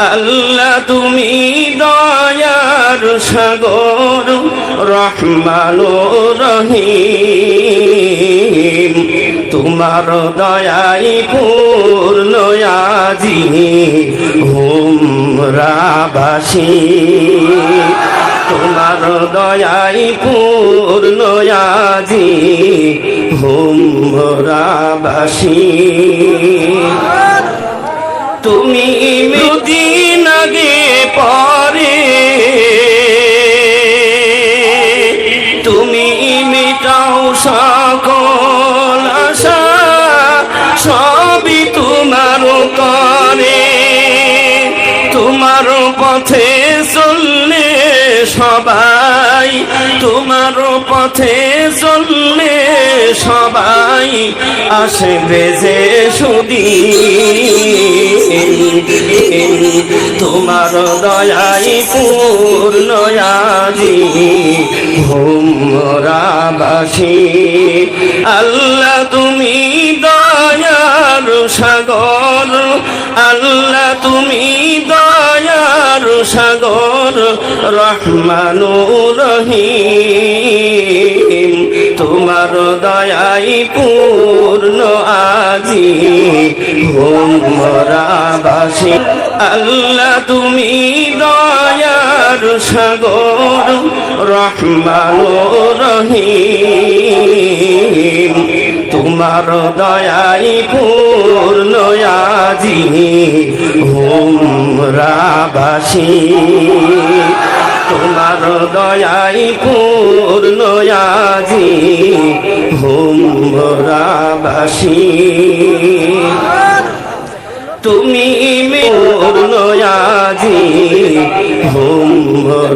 আল্লাহ, তুমি দয়ার সাগর, রহমান রহিম। তোমার দয়াই পূর্ণ আজি হুমরাবাসী। তোমার দয়াই পূর্ণ আজি হুমরাবাসী। তুমি মিটাও সকল আশা, সবই তোমার করে তোমার পথে চললে সবাই, তোমার পথে চললে সবাই আসবে যে সুদি। তোমার দয়াই পূর্ণ আজি। ভোমরাবাসী আল্লাহ তুমি দয়ার সাগর, আল্লাহ তুমি দয়ার সাগর রহমানু রহিম তোমার দয়াই পূর্ণ আজি, হোমরাবাসী, আল্লাহ তুমি দয়ার সাগর, রহমানু রহিম। তোমার দয়াই পূর্ণ আজি হোমরাবাসী। তোমার দয়াই পূর্ণ আজি হোমরাবাসী। তুমি পূর্ণ আজি হোম